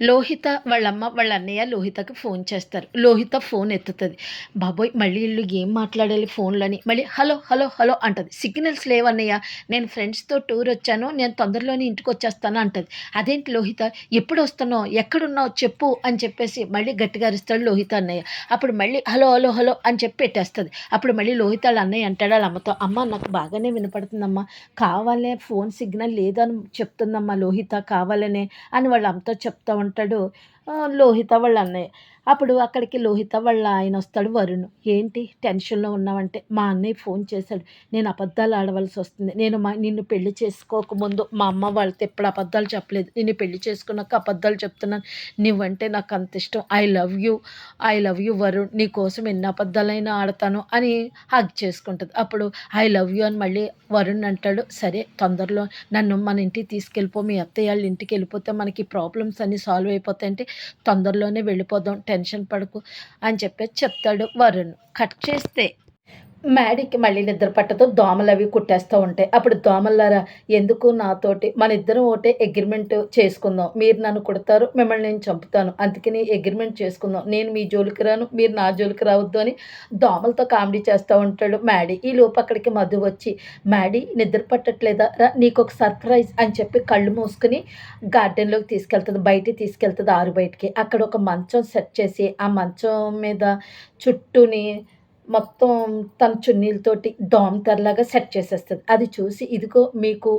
లోహిత వాళ్ళమ్మ వాళ్ళ అన్నయ్య లోహితకి ఫోన్ చేస్తారు. లోహిత ఫోన్ ఎత్తుతుంది. బాబోయ్ మళ్ళీ వీళ్ళు ఏం మాట్లాడాలి ఫోన్లని? మళ్ళీ హలో హలో హలో అంటది. సిగ్నల్స్ లేవన్నయ్య నేను ఫ్రెండ్స్తో టూర్ వచ్చాను నేను తొందరలోనే ఇంటికి వచ్చేస్తాను అంటది. అదేంటి లోహిత ఎప్పుడు వస్తున్నావు ఎక్కడున్నావు చెప్పు అని చెప్పేసి మళ్ళీ గట్టిగా అరుస్తాడు లోహిత అన్నయ్య. అప్పుడు మళ్ళీ హలో హలో హలో అని చెప్పి పెట్టేస్తుంది. అప్పుడు మళ్ళీ లోహిత వాళ్ళ అన్నయ్య అంటాడు వాళ్ళ అమ్మతో అమ్మ నాకు బాగానే వినపడుతుందమ్మా కావాలనే ఫోన్ సిగ్నల్ లేదని చెప్తుందమ్మా లోహిత కావాలనే అని వాళ్ళ అమ్మతో చెప్తా ఉంటాడు. లోహిత వాళ్ళ అన్నయ్య. అప్పుడు అక్కడికి లోహిత వాళ్ళ ఆయన వస్తాడు వరుణ్. ఏంటి? టెన్షన్లో ఉన్నావంటే? మా అన్నయ్య ఫోన్ చేశాడు. నేను అబద్ధాలు ఆడవలసి వస్తుంది. నేను మా నిన్ను పెళ్ళి చేసుకోకముందు మా అమ్మ వాళ్ళతో ఎప్పుడు అబద్ధాలు చెప్పలేదు. నిన్ను పెళ్ళి చేసుకున్నాక అబద్ధాలు చెప్తున్నాను. నువ్వంటే నాకు అంత ఇష్టం. I love you. I love you Varun. నీ కోసం ఎన్ని అబద్ధాలైనా ఆడతాను అని హగ్ చేసుకుంటుంది. అప్పుడు ఐ లవ్ యూ అని మళ్ళీ వరుణ్ అంటాడు. సరే తొందరలో నన్ను మన ఇంటికి తీసుకెళ్ళిపో. మీ అత్తయ్య వాళ్ళ ఇంటికి వెళ్ళిపోతే మనకి ప్రాబ్లమ్స్ అన్నీ సాల్వ్ అయిపోతాయంటే తొందరలోనే వెళ్ళిపోదాం టెన్షన్ పడకు అని చెప్పేసి చెప్తాడు వరుణ్. కట్ చేస్తే మ్యాడీకి మళ్ళీ నిద్ర పట్టతో దోమలు అవి కుట్టేస్తూ ఉంటాయి. అప్పుడు దోమలారా ఎందుకు నాతోటి? మన ఇద్దరం ఒకటే అగ్రిమెంట్ చేసుకుందాం. మీరు నన్ను కుడతారు మిమ్మల్ని నేను చంపుతాను. అందుకని అగ్రిమెంట్ చేసుకుందాం. నేను మీ జోలికి రాను మీరు నా జోలికి రావద్దు అని దోమలతో కామెడీ చేస్తూ ఉంటాడు మ్యాడీ ఈ లోపు అక్కడికి మధు వచ్చి మ్యాడీ నిద్ర పట్టట్లేదా? రా నీకు ఒక సర్ప్రైజ్ అని చెప్పి కళ్ళు మూసుకుని గార్డెన్లోకి తీసుకెళ్తుంది బయటికి తీసుకెళ్తుంది ఆరు బయటికి. అక్కడ ఒక మంచం సెట్ చేసి ఆ మంచం మీద చుట్టూని మొత్తం తన చున్నీలతోటి దోమతెరలాగా సెట్ చేసేస్తుంది. అది చూసి ఇదిగో మీకు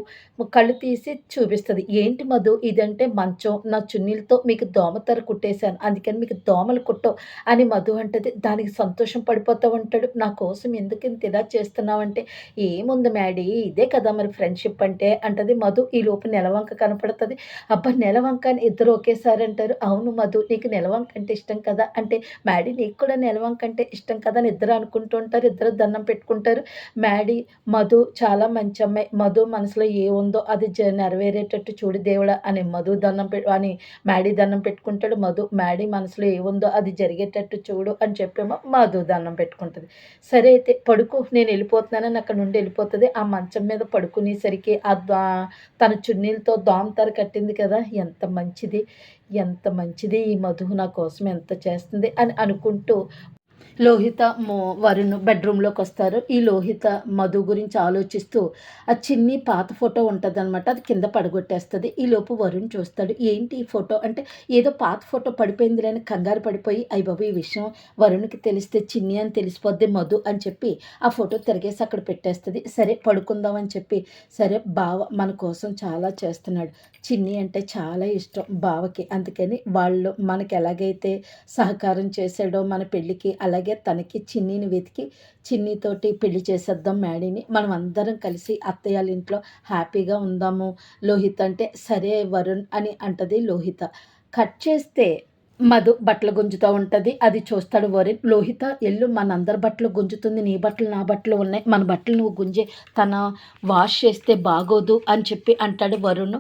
కళ్ళు తీసి చూపిస్తుంది. ఏంటి మధు? ఇదంటే మంచం. నా చున్నీలతో మీకు దోమతర కుట్టేశాను. అందుకని మీకు దోమలు కుట్టవు అని మధు అంటది. దానికి సంతోషం పడిపోతూ ఉంటాడు. నా కోసం ఎందుకు ఇంత ఇలా చేస్తున్నావంటే? ఏముంది మ్యాడీ? ఇదే కదా మరి ఫ్రెండ్షిప్ అంటే అంటది మధు. ఈ లోపు నెలవంక కనపడుతుంది. అబ్బా నెలవంక అని ఇద్దరు ఒకేసారి అంటారు. అవును మధు నీకు నెలవంక అంటే ఇష్టం కదా? అంటే మ్యాడీ నీకు కూడా నెలవంక అంటే ఇష్టం కదా? అని ఇద్దరు అనుకుంటూ ఉంటారు ఇద్దరు దండం పెట్టుకుంటారు. మ్యాడీ మధు చాలా మంచి అమ్మాయి. మధు మనసులో ఏ ఉందో అది జ నెరవేరేటట్టు చూడు దేవుడా అని మధు దండం పె అని మ్యాడీ దండం పెట్టుకుంటాడు. మధు మ్యాడీ మనసులో ఏ ఉందో అది జరిగేటట్టు చూడు అని చెప్పేమో మధు దండం పెట్టుకుంటుంది. సరే అయితే పడుకో నేను వెళ్ళిపోతున్నానని అక్కడ నుండి వెళ్ళిపోతుంది. ఆ మంచం మీద పడుకునేసరికి ఆ దా తన చున్నీలతో దోమతర కట్టింది కదా. ఎంత మంచిది ఎంత మంచిది ఈ మధు నా కోసం ఎంత చేస్తుంది అని అనుకుంటూ లోహిత మో వరుణ్ బెడ్రూమ్లోకి వస్తారు. ఈ లోహిత మధు గురించి ఆలోచిస్తూ ఆ చిన్ని పాత ఫోటో ఉంటుంది అనమాట అది కింద పడగొట్టేస్తుంది. ఈ లోపు వరుణ్ చూస్తాడు. ఏంటి ఈ ఫోటో? అంటే ఏదో పాత ఫోటో పడిపోయింది అని కంగారు పడిపోయి అయ్య బాబు ఈ విషయం వరుణ్కి తెలిస్తే చిన్ని అని తెలిసిపోద్ది మధు అని చెప్పి ఆ ఫోటో తిరిగేసి అక్కడ పెట్టేస్తుంది. సరే పడుకుందాం అని చెప్పి సరే బావ మన కోసం చాలా చేస్తున్నాడు. చిన్ని అంటే చాలా ఇష్టం బావకి. అందుకని వాళ్ళు మనకి ఎలాగైతే సహకారం చేశాడో మన పెళ్ళికి అలా అలాగే తనకి చిన్నిని వెతికి చిన్నీతోటి పెళ్ళి చేసేద్దాం మ్యాడీని. మనం అందరం కలిసి అత్తయ్య వాళ్ళ ఇంట్లో హ్యాపీగా ఉందాము. లోహిత్ అంటే సరే వరుణ్ అని అంటది లోహిత. కట్ చేస్తే మధు బట్టలు గుంజుతూ ఉంటుంది. అది చూస్తాడు వరుణ్ లోహిత ఎల్లు మనందరి బట్టలు గుంజుతుంది. నీ బట్టలు నా బట్టలు ఉన్నాయి. మన బట్టలు నువ్వు గుంజే. తన వాష్ చేస్తే బాగోదు అని చెప్పి అంటాడు వరుణ్.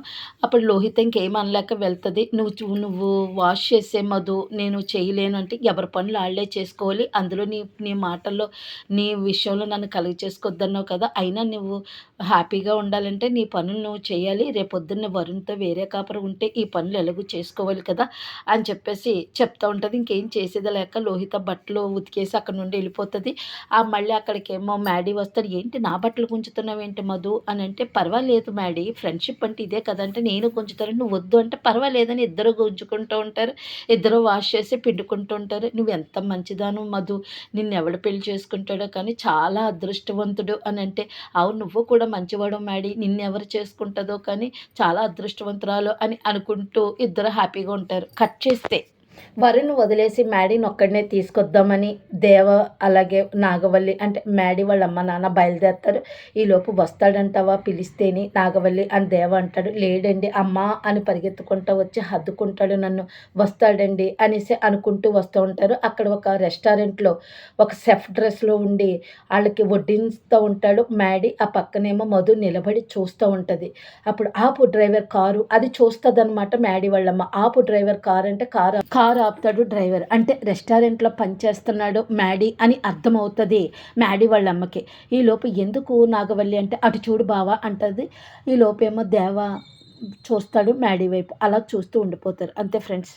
అప్పుడు లోహిత ఇంకేమనలేక వెళ్తుంది. నువ్వు చూ- నువ్వు వాష్ చేసే మధు నేను చేయలేను అంటే ఎవరి పనులు వాళ్ళే చేసుకోవాలి. అందులో నీ నీ మాటల్లో నీ విషయంలో నన్ను కలిగి చేసుకోవద్దన్నావు కదా. అయినా నువ్వు హ్యాపీగా ఉండాలంటే నీ పనులు నువ్వు చేయాలి. రేపొద్దున్న వరుణ్తో వేరే కాపరు ఉంటే ఈ పనులు ఎలాగూ చేసుకోవాలి కదా అని చెప్పేసి చెప్తా ఉంటుంది. ఇంకేం చేసేది లేక లోహిత బట్టలు ఉతికేసి అక్కడ నుండి వెళ్ళిపోతుంది. ఆ మళ్ళీ అక్కడికేమో మ్యాడీ వస్తాడు ఏంటి నా బట్టలు గుంజుతున్నావు ఏంటి మధు? అని అంటే పర్వాలేదు మ్యాడీ ఫ్రెండ్షిప్ అంటే ఇదే కదంటే నేను గుంజుతాను. నువ్వు వద్దు అంటే పర్వాలేదని ఇద్దరు గుంజుకుంటూ ఉంటారు. ఇద్దరు వాష్ చేసి పిండుకుంటూ ఉంటారు. నువ్వు ఎంత మంచిదాను మధు? నిన్ను ఎవడు పెళ్ళి చేసుకుంటాడో కానీ చాలా అదృష్టవంతుడు అని అంటే అవును నువ్వు కూడా మంచివాడు మ్యాడీ. నిన్ను ఎవరు చేసుకుంటుందో కానీ చాలా అదృష్టవంతురాలు అని అనుకుంటూ ఇద్దరు హ్యాపీగా ఉంటారు. కట్ చేస్తే వరుణ్ వదిలేసి మ్యాడీని ఒక్కడనే తీసుకొద్దామని దేవ అలాగే నాగవల్లి అంటే మ్యాడీ వాళ్ళ అమ్మ నాన్న బయలుదేరుతారు. ఈలోపు వస్తాడంటావా పిలిస్తేని నాగవల్లి అని దేవ అంటాడు. లేడండి అమ్మ అని పరిగెత్తుకుంటా వచ్చి హద్దుకుంటాడు నన్ను. వస్తాడండి అనేసి అనుకుంటూ వస్తూ ఉంటారు. అక్కడ ఒక రెస్టారెంట్లో ఒక సెఫ్ డ్రెస్లో ఉండి వాళ్ళకి వడ్డిస్తూ ఉంటాడు. మ్యాడీ ఆ పక్కనేమో మధు నిలబడి చూస్తూ ఉంటుంది. అప్పుడు ఆపు డ్రైవర్ కారు. అది చూస్తుంది అనమాట మ్యాడీ వాళ్ళమ్మ. ఆపు డ్రైవర్ కారు అంటే కారు కారు ఆపుతాడు డ్రైవర్. అంటే రెస్టారెంట్లో పనిచేస్తున్నాడు మ్యాడీ అని అర్థమవుతుంది మ్యాడీ వాళ్ళ అమ్మకి ఈ లోపు ఎందుకు నాగవల్లి అంటే అటు చూడు బావా అంటది. ఈ లోపేమో దేవా చూస్తాడు మ్యాడీ వైపు. అలా చూస్తూ ఉండిపోతారు. అంతే ఫ్రెండ్స్.